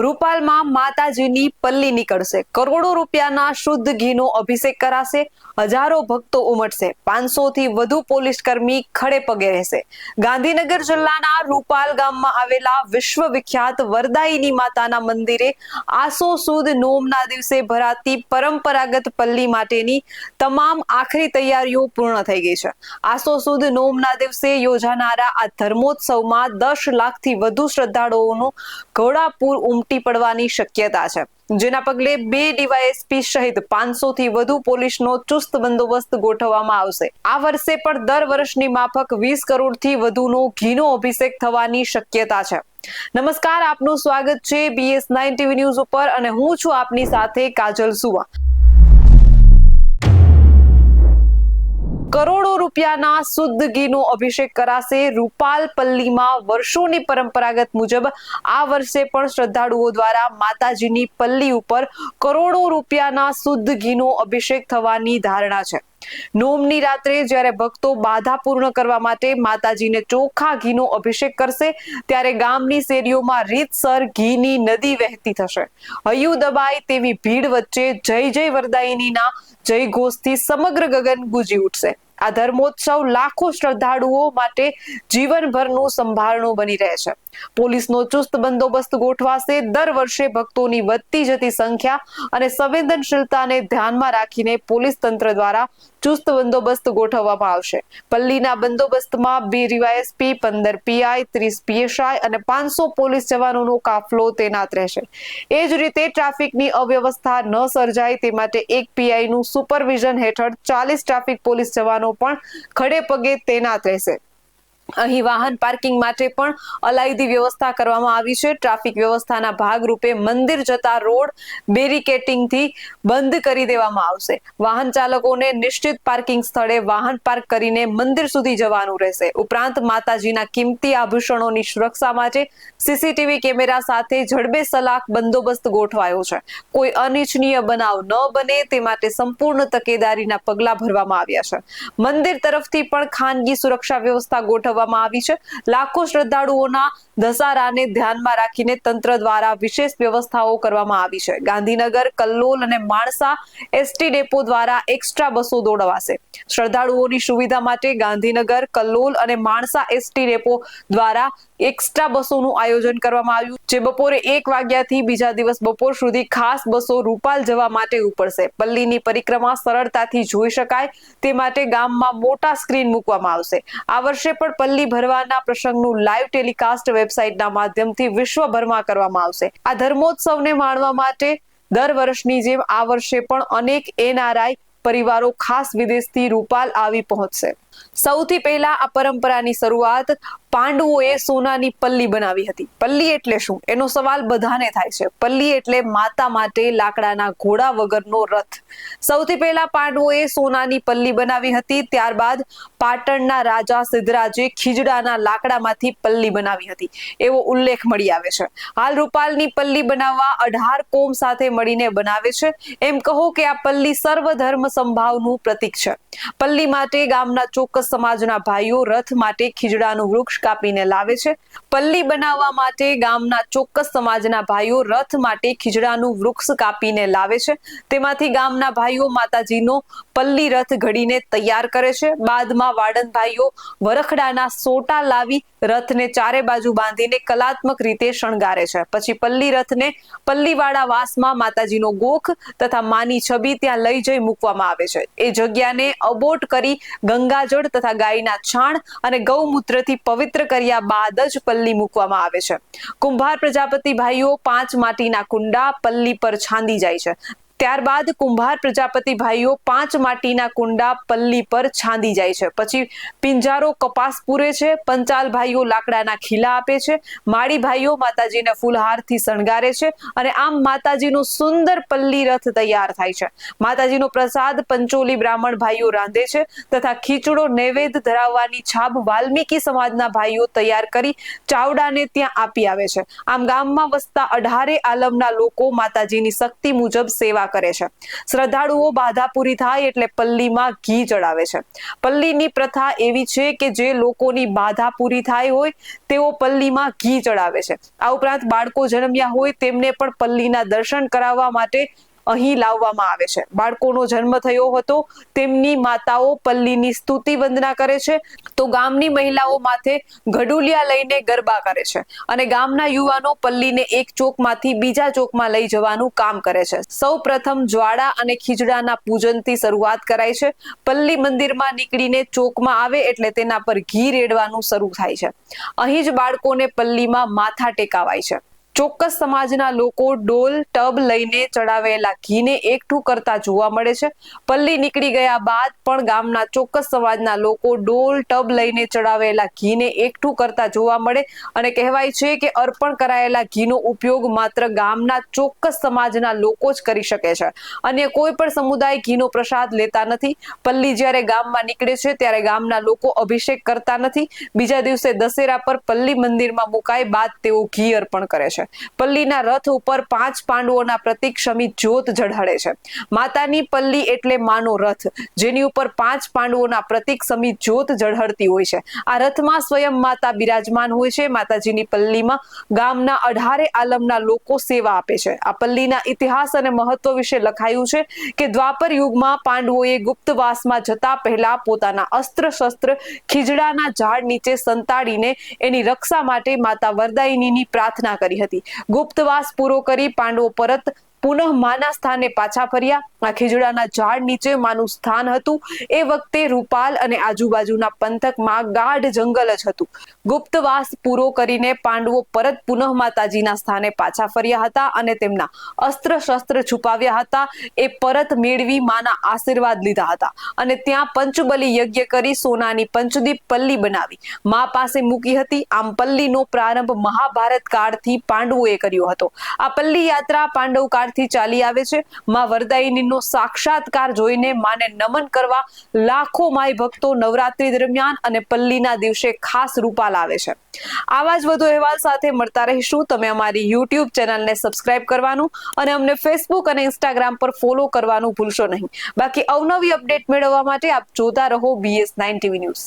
રૂપાલમાં માતાજીની પલ્લી નીકળશે. કરોડો રૂપિયાના શુદ્ધ ઘીનો અભિષેક કરાશે. હજારો ભક્તો ઉમટશે. પાંચસો થી વધુ પોલીસ કર્મી ખડે પગે રહેશે. ગાંધીનગર જિલ્લાના રૂપાલ ગામમાં આવેલા વિશ્વ વિખ્યાત વરદાયીની માતાના મંદિરે આસો સુદ નોમના દિવસે ભરાતી પરંપરાગત પલ્લી માટેની તમામ આખરી તૈયારીઓ પૂર્ણ થઈ ગઈ છે. આસો સુદ નોમના દિવસે યોજાનારા આ ધર્મોત્સવમાં દસ લાખથી વધુ શ્રદ્ધાળુઓનું ઘોડાપુર ઉમટી પડવાની શક્યતા છે. જેના પગલે બે ડીવાયએસપી સહિત પાંચસો થી વધુ પોલીસનો ચુસ્ત બંદોબસ્ત ગોઠવવામાં આવશે. આ વર્ષે પણ દર વર્ષની માફક વીસ કરોડથી વધુનો ઘીનો અભિષેક થવાની શક્યતા છે. નમસ્કાર, આપનું સ્વાગત છે બીએસ નાઇન ટીવી ન્યૂઝ ઉપર અને હું છું આપની સાથે કાજલ સુવા. કરોડો રૂપિયાના શુદ્ધ ઘીનો અભિષેક કરાશે. રૂપાલ પલ્લીમાં વર્ષોની પરંપરાગત મુજબ આ વર્ષે પણ શ્રદ્ધાળુઓ દ્વારા માતાજીની પલ્લી ઉપર કરોડો રૂપિયાના શુદ્ધ ઘીનો અભિષેક થવાની ધારણા છે. નોમની રાત્રે જ્યારે ભક્તો બાધા પૂર્ણ કરવા માટે માતાજીને ચોખ્ખા ઘીનો અભિષેક કરશે, ત્યારે ગામની શેરીઓમાં રીતસર ઘીની નદી વહેતી થશે. હૈયું દબાય તેવી ભીડ વચ્ચે જય જય વરદાયિનીના જય ઘોષથી સમગ્ર ગગન ગુજી ઉઠશે. આ ધર્મોત્સવ લાખો શ્રદ્ધાળુઓ માટે જીવનભરનું સંભાળણું બની રહે છે. પોલીસનો ચુસ્ત બંદોબસ્ત ગોઠવાશે. દર વર્ષે ભક્તોની વધતી જતી સંખ્યા અને સંવેદનશીલતાને ધ્યાનમાં રાખીને પોલીસ તંત્ર દ્વારા ચુસ્ત બંદોબસ્ત ગોઠવવામાં આવશે. પલ્લીના બંદોબસ્તમાં બે ડીવાયએસપી, પંદર પીઆઈ, ત્રીસ પીએસઆઈ અને પાંચસો પોલીસ જવાનોનો કાફલો તૈનાત રહેશે. એ જ રીતે ટ્રાફિકની અવ્યવસ્થા ન સર્જાય તે માટે એક પીઆઈનું સુપરવિઝન હેઠળ ચાલીસ ટ્રાફિક પોલીસ જવાનો પણ ખડે પગે તૈનાત રહેશે. અહીં વાહન પાર્કિંગ માટે પણ અલાયદી વ્યવસ્થા કરવામાં આવી છે. ટ્રાફિક વ્યવસ્થાના ભાગરૂપે મંદિર જતા રોડ બેરિકેટિંગથી બંધ કરી દેવામાં આવશે. વાહન ચાલકોને નિશ્ચિત પાર્કિંગ સ્થળે વાહન પાર્ક કરીને મંદિર સુધી જવાનું રહેશે. ઉપરાંત માતાજીના કિંમતી આભૂષણોની સુરક્ષા માટે સીસીટીવી કેમેરા સાથે જડબે સલાક બંદોબસ્ત ગોઠવાયો છે. કોઈ અનિચ્છનીય બનાવ ન બને તે માટે સંપૂર્ણ તકેદારીના પગલાં ભરવામાં આવ્યા છે. મંદિર તરફથી પણ ખાનગી સુરક્ષા વ્યવસ્થા ગોઠવવા કરવામાં આવી છે. લાખો શ્રદ્ધાળુઓના ધસારાને ધ્યાનમાં રાખીને તંત્ર દ્વારા વિશેષ વ્યવસ્થાઓ કરવામાં આવી છે. ગાંધીનગર, કલ્લોલ અને માણસા એસટી ડેપો દ્વારા એક્સ્ટ્રા બસો દોડવાશે. શ્રદ્ધાળુઓની સુવિધા માટે ગાંધીનગર, કલ્લોલ અને માણસા એસટી ડેપો દ્વારા એક્સ્ટ્રા બસોનું આયોજન કરવામાં આવ્યું. જે બપોરે એક વાગ્યાથી બીજા દિવસ બપોર સુધી ખાસ બસો રૂપાલ જવા માટે ઉપડશે. પલ્લીની પરિક્રમા સરળતાથી જોઈ શકાય. તે માટે ગામમાં મોટા સ્ક્રીન મૂકવામાં આવશે. આ વર્ષે પણ પલ્લી ભરવાના પ્રસંગનું લાઈવ ટેલિકાસ્ટ વેબસાઇટના માધ્યમથી વિશ્વભરમાં કરવામાં આવશે. આ ધર્મોત્સવને માણવા માટે દર વર્ષની જેમ આ વર્ષે પણ અનેક એનઆરઆઈ પરિવારો ખાસ વિદેશથી રૂપાલ આવી પહોંચશે. સૌથી પહેલા આ પરંપરાની શરૂઆત પાંડવોએ સોનાની પલ્લી બનાવી હતી. પલ્લી એટલે શું? એનો સવાલ બધાને થાય છે. પલ્લી એટલે માતા માટે લાકડાના ઘોડા વગરનો રથ. સૌથી પહેલા પાંડવોએ સોનાની પલ્લી બનાવી હતી. ત્યારબાદ પાટણના રાજા સિદ્ધરાજે ખીજડાના લાકડામાંથી પલ્લી બનાવી હતી. એવો ઉલ્લેખ મળી આવે છે. હાલ રૂપાલની પલ્લી બનાવવા અઢાર કોમ સાથે મળીને બનાવે છે. એમ કહો કે આ પલ્લી સર્વધર્મ સંભાવનું પ્રતીક છે. પલ્લી માટે ગામના ચોક્કસ સમાજના ભાઈઓ રથ માટે ખીજડાનું વૃક્ષ કાપીને લાવે છે. પલ્લી બનાવવા માટે ગામના ચોક્કસ સમાજના ભાઈઓ રથ માટે ખીજડાનું વૃક્ષ કાપીને લાવે છે. તેમાંથી ગામના ભાઈઓ માતાજીનો પલ્લી રથ ઘડીને તૈયાર કરે છે. બાદમાં વાડન ભાઈઓ વરખડાના સોટા લાવી રથને ચારે બાજુ બાંધીને કલાત્મક રીતે શણગારે છે. પછી પલ્લી રથને પલ્લીવાળા વાસમાં માતાજીનો ગોખ તથા માની છબી ત્યાં લઈ જઈ મૂકવામાં આવે છે. એ જગ્યાને અબોટ કરી ગંગાજળ તથા ગાયના છાણ અને ગૌમૂત્રથી પવિત્ર કર્યા બાદ જ પલ્લી મૂકવામાં આવે છે. કુંભાર પ્રજાપતિ ભાઈઓ, પાંચ માટીના કુંડા પલ્લી પર છાંદી જાય છે. ત્યારબાદ કુંભાર પ્રજાપતિ ભાઈઓ પાંચ માટીના કુંડા પલ્લી પર છાંદી જાય છે. પછી પિંજારો કપાસ પૂરે છે, પંચાલ ભાઈઓ લાકડાના ખીલા આપે છે, માળી ભાઈઓ માતાજીને ફૂલહારથી શણગારે છે અને આમ માતાજીનો સુંદર પલ્લી રથ તૈયાર થાય છે. માતાજીનો પ્રસાદ પંચોલી બ્રાહ્મણ ભાઈઓ રાંધે છે તથા ખીચડો નૈવેદ્ય ધરાવવાની છાબ વાલ્મીકી સમાજના ભાઈઓ તૈયાર કરી ચાવડાને ત્યાં આપી આવે છે. આમ ગામમાં વસતા અઢારે આલમના લોકો માતાજીની શક્તિ મુજબ સેવા કરે છે. શ્રદ્ધાળુઓ બાધા પૂરી થાય એટલે પલ્લીમાં ઘી ચડાવે છે. પલ્લીની પ્રથા એવી છે કે જે લોકોની બાધા પૂરી થાય હોય, તેઓ પલ્લીમાં ઘી ચડાવે છે. આ ઉપરાંત બાળકો જન્મ્યા હોય તેમને પણ પલ્લીના દર્શન કરાવવા માટે અહીં લાવવામાં આવે છે. બાળકોનો જન્મ થયો હતો, તેમની માતાઓ પલ્લીની સ્તુતિ વંદના કરે છે. તો ગામની મહિલાઓ માથે ગડુલિયા લઈને ગરબા કરે છે અને ગામના યુવાનો પલ્લીને એક ચોકમાંથી બીજા ચોકમાં લઈ જવાનું કામ કરે છે. સૌ પ્રથમ જ્વાળા અને ખીજડાના પૂજનથી શરૂઆત કરાય છે. પલ્લી મંદિરમાં નીકળીને ચોકમાં આવે એટલે તેના પર ઘી રેડવાનું શરૂ થાય છે. અહીં જ બાળકોને પલ્લીમાં માથા ટેકાવાય છે. ચોક્કસ સમાજના લોકો ડોલ, ટબ લઈને ચડાવેલા ઘીને એકઠું કરતા જોવા મળે છે. પલ્લી નીકળી ગયા બાદ પણ ગામના ચોક્કસ સમાજના લોકો ડોલ, ટબ લઈને ચડાવેલા ઘીને એકઠું કરતા જોવા મળે અને કહેવાય છે કે અર્પણ કરાયેલા ઘીનો ઉપયોગ માત્ર ગામના ચોક્કસ સમાજના લોકો જ કરી શકે છે. અન્ય કોઈ પણ સમુદાય ઘીનો પ્રસાદ લેતા નથી. પલ્લી જ્યારે ગામમાં નીકળે છે ત્યારે ગામના લોકો અભિષેક કરતા નથી. બીજા દિવસે દશેરા પર પલ્લી મંદિરમાં મુકાય બાદ તેઓ ઘી અર્પણ કરે છે. પલ્લીના રથ ઉપર પાંચ પાંડવોના પ્રતિક શમી જ્યોત જળહળે છે. માતાની પલ્લી એટલે માનો રથ, જેની ઉપર પાંચ પાંડવોના પ્રતિક સમી જ્યોત જળહળતી હોય છે. આ રથમાં સ્વયં માતા બિરાજમાન હોય છે. માતાજીની પલ્લીમાં ગામના અઢારે આલમના લોકો સેવા આપે છે. આ પલ્લીના ઇતિહાસ અને મહત્વ વિશે લખાયું છે કે દ્વાપર યુગમાં પાંડવોએ ગુપ્તવાસમાં જતા પહેલા પોતાના અસ્ત્ર શસ્ત્ર ખીજડાના ઝાડ નીચે સંતાડીને એની રક્ષા માટે માતા વરદાયિનીની પ્રાર્થના કરી હતી. ગુપ્તવાસ પૂરો કરી પાંડવો પરત પુનઃ માના સ્થાને પાછા ફર્યા. આ ખીજડાના ઝાડ નીચે માનું સ્થાન હતું. એ વખતે રૂપાલ અને આજુબાજુના પંથકમાં ગાઢ જંગલ જ હતું. ગુપ્તવાસ પૂરો કરીને પાંડવો પરત પુનઃ માતાજીના સ્થાને પાછા ફર્યા હતા અને તેમના અસ્ત્ર શસ્ત્ર છુપાવ્યા હતા. એ પરત મેળવી માના આશીર્વાદ લીધા હતા અને ત્યાં પંચબલી યજ્ઞ કરી સોનાની પંચદીપ પલ્લી બનાવી. મા પાસે મૂકી હતી. આમ પલ્લીનો પ્રારંભ મહાભારત કાળથી પાંડવોએ કર્યો હતો. આ પલ્લી યાત્રા પાંડવ કાળથી ચાલી આવે છે. મા વરદાયિનીનો સાક્ષાત્કાર જોઈને માને નમન કરવા લાખો માય ભક્તો નવરાત્રી દરમિયાન અને પલ્લીના દિવસે ખાસ રૂપા લાવે છે. આવા જ વધુ અહેવાલ સાથે મળતા રહીશું. તમે અમારી યુટ્યુબ ચેનલને સબસ્ક્રાઇબ કરવાનું અને અમને ફેસબુક અને ઇન્સ્ટાગ્રામ પર ફોલો કરવાનું ભૂલશો નહીં. બાકી અવનવી અપડેટ મેળવવા માટે આપ જોતા રહો બીએસ નાઇન ટીવી ન્યૂઝ.